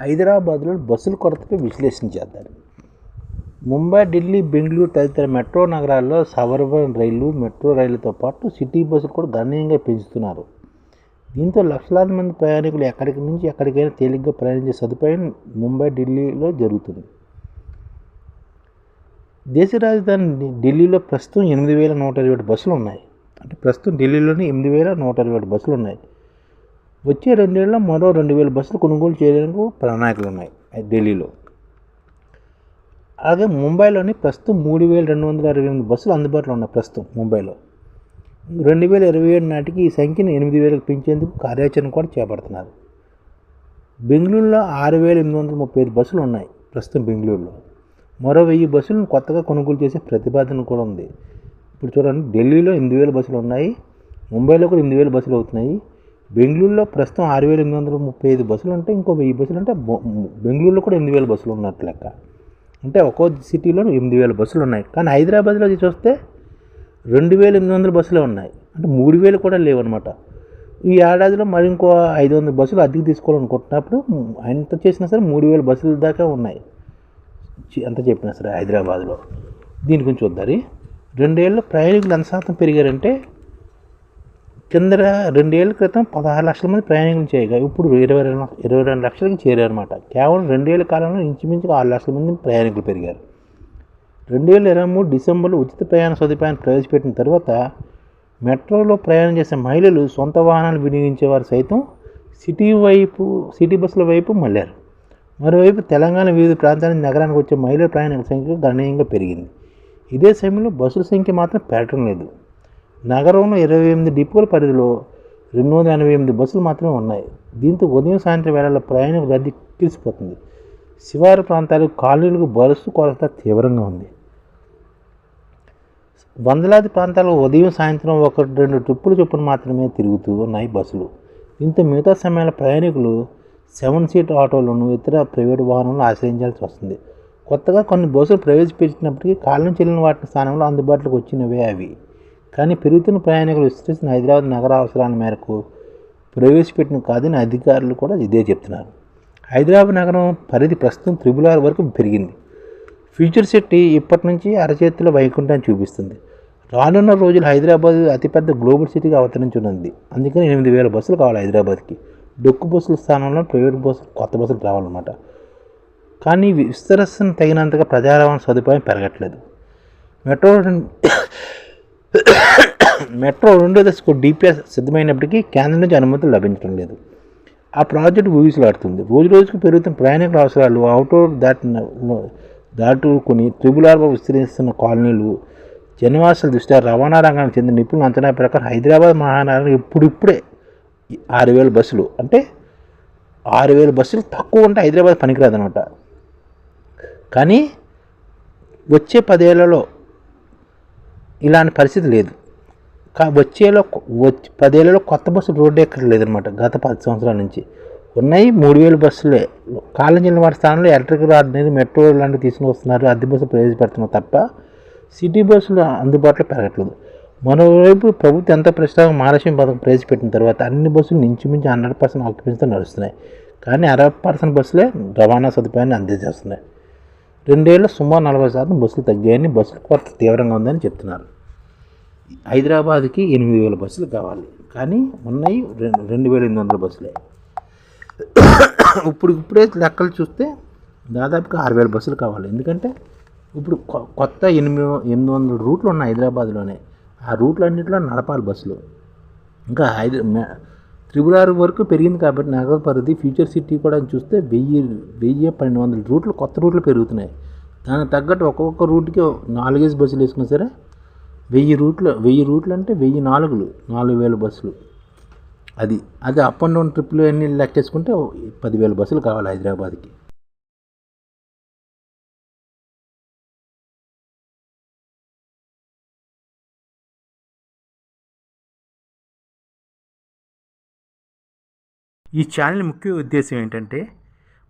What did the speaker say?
హైదరాబాద్లో బస్సుల కొరతపై విశ్లేషణ చేద్దాం. ముంబై ఢిల్లీ బెంగళూరు తదితర మెట్రో నగరాల్లో సబర్బన్ రైళ్ళు మెట్రో రైళ్ళతో పాటు సిటీ బస్సులు కూడా గణనీయంగా పెంచుతున్నారు. దీంతో లక్షలాది మంది ప్రయాణికులు ఎక్కడికి నుంచి ఎక్కడికైనా తేలిగ్గా ప్రయాణించే సదుపాయం ముంబై ఢిల్లీలో జరుగుతుంది. దేశ రాజధాని ఢిల్లీలో ప్రస్తుతం ఎనిమిది వేల నూట ఇరవై బస్సులు ఉన్నాయి. అంటే ప్రస్తుతం ఢిల్లీలోని ఎనిమిది వేల నూట ఇరవై ఏడు బస్సులు ఉన్నాయి. వచ్చే రెండేళ్ళ మరో రెండు వేల బస్సులు కొనుగోలు చేయడానికి ప్రణాళికలు ఉన్నాయి ఢిల్లీలో. అలాగే ముంబైలోని ప్రస్తుతం మూడు వేల రెండు వందల అరవై ఎనిమిది బస్సులు అందుబాటులో ఉన్నాయి ప్రస్తుతం ముంబైలో. రెండు వేల ఇరవై ఏడు నాటికి ఈ సంఖ్యను ఎనిమిది వేలకు పెంచేందుకు కార్యాచరణ కూడా చేపడుతున్నారు. బెంగళూరులో ఆరు వేల ఎనిమిది వందల ముప్పై ఐదు బస్సులు ఉన్నాయి ప్రస్తుతం బెంగళూరులో. మరో వెయ్యి బస్సులను కొత్తగా కొనుగోలు చేసే ప్రతిపాదన కూడా ఉంది. ఇప్పుడు చూడండి ఢిల్లీలో ఎనిమిది వేల బస్సులు ఉన్నాయి ముంబైలో కూడా ఎనిమిది వేల బస్సులు అవుతున్నాయి. బెంగళూరులో ప్రస్తుతం ఆరు వేల ఎనిమిది వందల ముప్పై ఐదు బస్సులు అంటే ఇంకో వెయ్యి బస్సులు అంటే బెంగళూరులో కూడా ఎనిమిది వేల బస్సులు ఉన్నట్టు లెక్క. అంటే ఒక్కో సిటీలో ఎనిమిది వేల బస్సులు ఉన్నాయి. కానీ హైదరాబాద్లో చూస్తే రెండు వేల ఎనిమిది వందల బస్సులే ఉన్నాయి. అంటే మూడు వేలు కూడా లేవన్నమాట. ఈ ఏడాదిలో మరి ఇంకో ఐదు వందల బస్సులు అద్దెకు తీసుకోవాలనుకుంటున్నప్పుడు ఎంత చేసినా సరే మూడు వేల బస్సుల దాకా ఉన్నాయి. ఎంత చెప్పినా సరే హైదరాబాద్లో. దీని గురించి వద్దరి రెండేళ్ళు ప్రయాణికులు ఎంత శాతం పెరిగారంటే కింద రెండేళ్ళ క్రితం పదహారు లక్షల మంది ప్రయాణికులు చేయగా ఇప్పుడు ఇరవై రెండు ఇరవై రెండు లక్షలకి చేరారన్నమాట. కేవలం రెండేళ్ళ కాలంలో ఇంచుమించుగా ఆరు లక్షల మంది ప్రయాణికులు పెరిగారు. రెండు వేల ఇరవై మూడు డిసెంబర్లో ఉచిత ప్రయాణ సదుపాయాన్ని ప్రవేశపెట్టిన తర్వాత మెట్రోలో ప్రయాణం చేసే మహిళలు సొంత వాహనాలు వినియోగించేవారు సైతం సిటీ వైపు సిటీ బస్సుల వైపు మళ్ళారు. మరోవైపు తెలంగాణ వివిధ ప్రాంతాల నగరానికి వచ్చే మహిళల ప్రయాణికుల సంఖ్య గణనీయంగా పెరిగింది. ఇదే సమయంలో బస్సుల సంఖ్య మాత్రం పెరగడం లేదు. నగరంలో ఇరవై ఎనిమిది డిపోల పరిధిలో రెండు వందల ఎనభై ఎనిమిది బస్సులు మాత్రమే ఉన్నాయి. దీంతో ఉదయం సాయంత్రం వేళల్లో ప్రయాణికుల రద్దీ తెలిసిపోతుంది శివారు ప్రాంతాలు కాలనీలకు బస్సు కొరత తీవ్రంగా ఉంది. వందలాది ప్రాంతాల్లో ఉదయం సాయంత్రం ఒక రెండు ట్రిప్పులు చొప్పున మాత్రమే తిరుగుతూ ఉన్నాయి బస్సులు. దీంతో మిగతా సమయాల ప్రయాణికులు సెవెన్ సీట్ ఆటోలను ఇతర ప్రైవేట్ వాహనాలను ఆశ్రయించాల్సి వస్తుంది. కొత్తగా కొన్ని బస్సులు ప్రవేశపెట్టినప్పటికీ కాలం చెల్లిన వాటి స్థానంలో అందుబాటులోకి వచ్చినవే అవి. కానీ పెరుగుతున్న ప్రయాణికులు విస్తరిస్తున్న హైదరాబాద్ నగర అవసరాల మేరకు ప్రవేశపెట్టిన కాదని అధికారులు కూడా ఇదే చెప్తున్నారు. హైదరాబాద్ నగరం పరిధి ప్రస్తుతం త్రిబుల్ ఆర్ వరకు పెరిగింది. ఫ్యూచర్ సిటీ ఇప్పటి నుంచి అరచేతిలో వైకుంఠాన్ని చూపిస్తుంది. రానున్న రోజులు హైదరాబాద్ అతిపెద్ద గ్లోబల్ సిటీగా అవతరించనుంది. అందుకని ఎనిమిది వేల బస్సులు కావాలి హైదరాబాద్కి. డొక్కు బస్సుల స్థానంలో ప్రైవేట్ బస్సులు కొత్త బస్సులు రావాలన్నమాట. కానీ విస్తరణ తగినంతగా ప్రజా రవాణా సదుపాయం పెరగట్లేదు. మెట్రో మెట్రో రెండో దశకు డిపిఎస్ సిద్ధమైనప్పటికీ కేంద్రం నుంచి అనుమతులు లభించడం లేదు. ఆ ప్రాజెక్టు ఊగిసలాడుతుంది. రోజు రోజుకు పెరుగుతున్న ప్రయాణికుల అవసరాలు అవుట్డోర్ దాటిన దాటుకుని ట్రిబుల్ విస్తరిస్తున్న కాలనీలు జనవాసుల దృష్ట్యా రవాణా రంగానికి చెందిన నిపుణుల అంచనా ప్రకారం హైదరాబాద్ మహానగరం ఇప్పుడిప్పుడే ఆరు వేల బస్సులు. అంటే ఆరు వేల బస్సులు తక్కువ ఉంటే హైదరాబాద్ పనికిరాదనమాట. కానీ వచ్చే పదేళ్ళలో ఇలాంటి పరిస్థితి లేదు. కా వచ్చేలో వచ్చి పదేళ్ళలో కొత్త బస్సులు రోడ్డు ఎక్కట్లేదు అనమాట గత పది సంవత్సరాల నుంచి. ఉన్నాయి మూడు వేల బస్సులే. కాలం జిల్లా వాటి స్థానంలో ఎలక్ట్రిక్ రాడ్ అనేది మెట్రో లాంటివి తీసుకుని వస్తున్నారు. అద్దె బస్సులు ప్రవేశపెడుతున్నారు తప్ప సిటీ బస్సులు అందుబాటులో పెరగట్లేదు. మరోవైపు ప్రభుత్వం ఎంత ప్రస్తుతం మహాలక్ష్మి పథకం ప్రవేశపెట్టిన తర్వాత అన్ని బస్సులు మించి హండ్రెడ్ పర్సెంట్ ఆక్యుపెన్సీతో నడుస్తున్నాయి. కానీ అరవై పర్సెంట్ బస్సులే రవాణా సదుపాయాన్ని అందజేస్తున్నాయి రెండేళ్ళు సుమారు నలభై శాతం బస్సులు తగ్గాయని బస్సుల కొరత తీవ్రంగా ఉందని చెప్తున్నారు. హైదరాబాద్కి ఎనిమిది వేల బస్సులు కావాలి. కానీ ఉన్నాయి రెండు రెండు వేల ఎనిమిది వందల బస్సులే. ఇప్పుడు ఇప్పుడే లెక్కలు చూస్తే దాదాపుగా ఆరు వేల బస్సులు కావాలి. ఎందుకంటే ఇప్పుడు కొ- కొత్త ఎనిమిది ఎనిమిది వందల రూట్లు ఉన్నాయి హైదరాబాద్లోనే. ఆ రూట్లన్నింటిలో నడపాలి బస్సులు. ఇంకా హైదరా మే- ఆర్ వరకు పెరిగింది కాబట్టి నగర పరిధి ఫ్యూచర్ సిటీ కూడా చూస్తే వెయ్యి వెయ్యి పన్నెండు వందల రూట్లు కొత్త రూట్లు పెరుగుతున్నాయి. దానికి తగ్గట్టు ఒక్కొక్క రూట్కి నాలుగేసి బస్సులు వేసుకున్నా సరే వెయ్యి రూట్లు వెయ్యి రూట్లు అంటే వెయ్యి నాలుగులు నాలుగు వేల బస్సులు. అది అది అప్ అండ్ డౌన్ ట్రిప్లు అన్నీ లెక్కేసుకుంటే పదివేల బస్సులు కావాలి హైదరాబాద్కి. ఈ ఛానల్ ముఖ్య ఉద్దేశం ఏంటంటే